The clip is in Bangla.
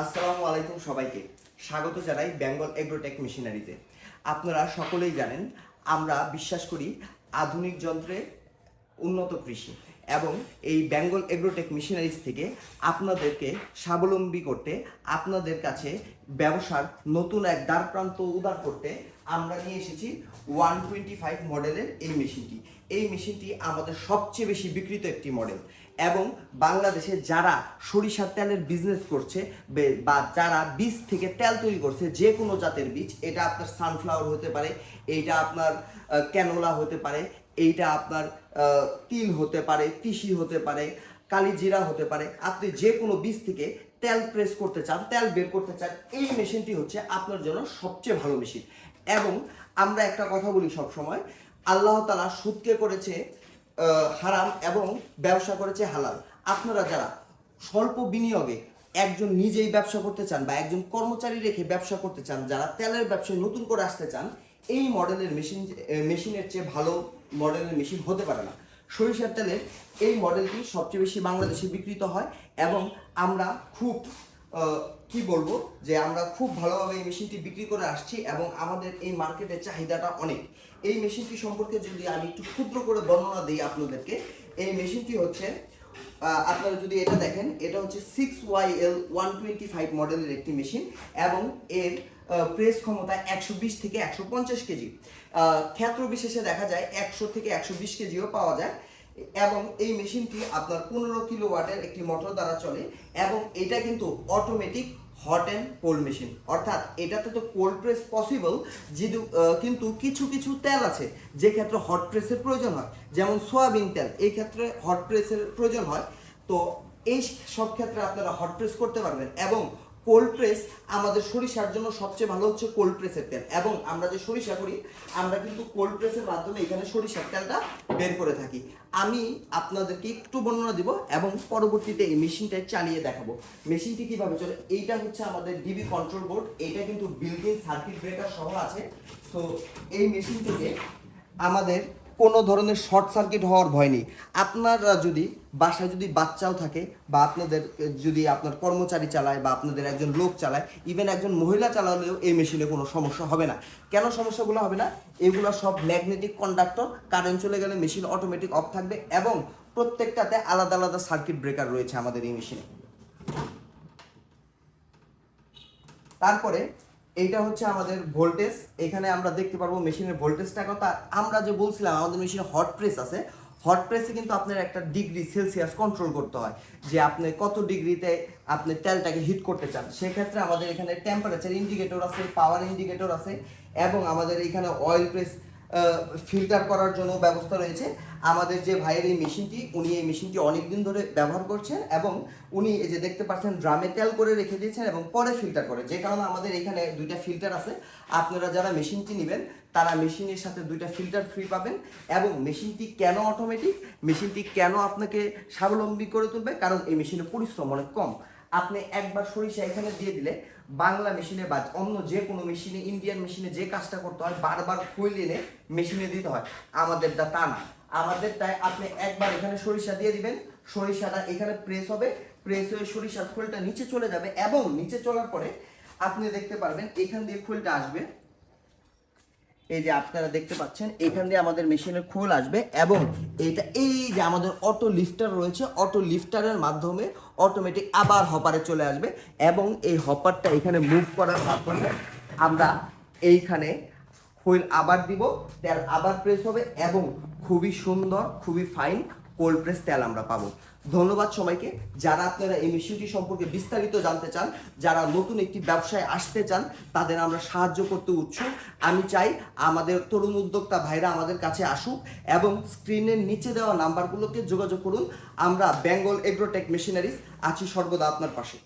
আসসালামু আলাইকুম সবাইকে। স্বাগত জানাই বেঙ্গল এগ্রোটেক মেশিনারিতে। আপনারা সকলেই জানেন, আমরা বিশ্বাস করি আধুনিক যন্ত্রে উন্নত কৃষি এবং এই বেঙ্গল এগ্রোটেক মেশিনারিজ থেকে আপনাদেরকে স্বাবলম্বী করতে, আপনাদের কাছে ব্যবসার নতুন এক দ্বারপ্রান্ত উদার করতে আমরা নিয়ে এসেছি ওয়ান টোয়েন্টি ফাইভ মডেলের এই মেশিনটি। এই মেশিনটি আমাদের সবচেয়ে বেশি বিক্রিত একটি মডেল। এবং বাংলাদেশে যারা সরিষার তেলের বিজনেস করছে, বে- যারা বীজ থেকে তেল তৈরি করছে, যে কোনো জাতের বীজ, এটা আপনার সানফ্লাওয়ার হতে পারে, এইটা আপনার ক্যানোলা হতে পারে, এইটা আপনার তিল হতে পারে, তিসি হতে পারে, কালিজিরা হতে পারে। আপনি যে কোনো বীজ থেকে তেল প্রেস করতে চান, তেল বের করতে চান, এই মেশিনটি হচ্ছে আপনার জন্য সবচেয়ে ভালো মেশিন এবং আমরা একটা কথা বলি সব সময় আল্লাহ তালা সুদকে করেছে হারাম এবং ব্যবসা করেছে হালাল। আপনারা যারা স্বল্প বিনিয়োগে একজন নিজেই ব্যবসা করতে চান বা একজন কর্মচারী রেখে ব্যবসা করতে চান, যারা তেলের ব্যবসায় নতুন করে আসতে চান, এই মডেলের মেশিন মেশিনের চেয়ে ভালো মডেলের মেশিন হতে পারে না। সরিষার তেলের এই মডেলটি সবচেয়ে বেশি বাংলাদেশে বিক্রিত হয় এবং আমরা খুব কি বলব, যে আমরা খুব ভালোভাবে এই মেশিনটি বিক্রি করে আসছি এবং আমাদের এই মার্কেটের চাহিদাটা অনেক। এই মেশিনটি সম্পর্কে যদি আমি একটু ক্ষুদ্র করে বর্ণনা দিই আপনাদেরকে, এই মেশিনটি হচ্ছে আপনারা যদি এটা দেখেন, এটা হচ্ছে six Y L one twenty five মডেলের একটি মেশিন এবং এর প্রেস ক্ষমতা একশো বিশ থেকে একশো পঞ্চাশ কেজি। ক্ষেত্র বিশেষে দেখা যায় একশো থেকে একশো বিশ কেজিও পাওয়া যায় এবং এই মেশিনটি আপনার পনেরো কিলো ওয়াটের একটি মোটর দ্বারা চলে এবং এটা কিন্তু automatic hot and cold machine অর্থাৎ এটাতে তো কোল্ড প্রেস পসিবল যেহেতু কিন্তু কিছু কিছু তেল আছে যে ক্ষেত্রে হট প্রেসের প্রয়োজন হয়। যেমন সোয়াবিন তেল, এই ক্ষেত্রে হট প্রেসের প্রয়োজন হয়। তো এই সব ক্ষেত্রে আপনারা হট প্রেস করতে পারবেন এবং কোল্ড প্রেস আমাদের সরিষার জন্য সবচেয়ে ভালো হচ্ছে কোল্ড প্রেসের তেল। এবং আমরা যে সরিষা করি, আমরা কিন্তু কোল্ড প্রেসের মাধ্যমে এখানে সরিষার তেলটা বের করে থাকি। আমি আপনাদেরকে একটু বর্ণনা দিব এবং পরবর্তীতে এই মেশিনটা চালিয়ে দেখাবো। মেশিনটি কীভাবে চলে? এইটা হচ্ছে আমাদের ডিবি কন্ট্রোল বোর্ড এটা কিন্তু বিল্ডিং সার্কিট ব্রেকার সহ আছে। সো এই মেশিন থেকে আমাদের কোনো ধরনের শর্ট সার্কিট হওয়ার ভয় নেই। আপনারা যদি বাসায় যদি বাচ্চাও থাকে বা আপনাদের, যদি আপনার কর্মচারী চালায় বা আপনাদের একজন লোক চালায় ইভেন একজন মহিলা চালালেও এই মেশিনে কোনো সমস্যা হবে না। কেন সমস্যাগুলো হবে না? এগুলো সব ম্যাগনেটিক কন্ডাক্টর কারেন্ট চলে গেলে মেশিন অটোমেটিক অফ থাকবে এবং প্রত্যেকটাতে আলাদা আলাদা সার্কিট ব্রেকার রয়েছে আমাদের এই মেশিনে তারপরে এইটা হচ্ছে আমাদের ভোল্টেজ এখানে আমরা দেখতে পারব মেশিনের ভোল্টেজটা কত আমরা যে বলছিলাম, আমাদের মেশিনে হট প্রেস আছে। হট প্রেসে কিন্তু আপনার একটা ডিগ্রি সেলসিয়াস কন্ট্রোল করতে হয়। যে আপনি কত ডিগ্রিতে আপনি তেলটাকে হিট করতে চান। সেক্ষেত্রে আমাদের এখানে টেম্পারেচার ইন্ডিকেটর আছে পাওয়ার ইন্ডিকেটর আছে, এবং আমাদের এখানে অয়েল প্রেস ফিল্টার করার জন্য ব্যবস্থা রয়েছে। আমাদের যে ভাইয়ের এই মেশিনটি, উনি এই মেশিনটি অনেক দিন ধরে ব্যবহার করছেন এবং উনি এই যে দেখতে পাচ্ছেন, ড্রামে তেল করে রেখে দিয়েছেন এবং পরে ফিল্টার করে। যে কারণে আমাদের এখানে দুইটা ফিল্টার আছে। আপনারা যারা মেশিনটি নেবেন, তারা মেশিনের সাথে দুইটা ফিল্টার ফ্রি পাবেন এবং মেশিনটি কেন অটোমেটিক মেশিনটি কেন আপনাকে স্বাবলম্বী করে তুলবে? কারণ এই মেশিনের পরিশ্রম অনেক কম। আপনি একবার সরিষা এখানে দিয়ে দিলে বাংলা মেশিনে বা অন্য যে কোনো মেশিনে ইন্ডিয়ান মেশিনে যে কাজটা করতে হয়, বারবার ফুল এনে মেশিনে দিতে হয়। আমাদেরটা তা না। আমাদের তাই আপনি একবার এখানে সরিষা দিয়ে দিবেন, সরিষাটা এখানে প্রেস হবে প্রেস হয়ে সরিষার খোলটা নিচে চলে যাবে এবং নিচে চলার পরে আপনি দেখতে পারবেন এখান দিয়ে খোলটা আসবে। এই যে আপনারা দেখতে পাচ্ছেন, এখান দিয়ে আমাদের মেশিনের খোল আসবে এবং এটা এই যে আমাদের অটো লিফটার রয়েছে, অটো লিফটারের মাধ্যমে অটোমেটিক আবার হপারে চলে আসবে এবং এই হপারটা এখানে মুভ করার মাধ্যমে আমরা এইখানে হুইল আবার দিব তেল আবার প্রেস হবে এবং খুবই সুন্দর, খুবই ফাইন কোল্ড প্রেস তেল আমরা পাবো। ধন্যবাদ সবাইকে। যারা আপনারা এই মেশিনটি সম্পর্কে বিস্তারিত জানতে চান, যারা নতুন একটি ব্যবসায় আসতে চান, তাদের আমরা সাহায্য করতে উৎসুক। আমি চাই আমাদের তরুণ উদ্যোক্তা ভাইরা আমাদের কাছে আসুক এবং স্ক্রিনের নিচে দেওয়া নাম্বারগুলোকে যোগাযোগ করুন। আমরা বেঙ্গল এগ্রোটেক মেশিনারিজ আছি সর্বদা আপনার পাশে।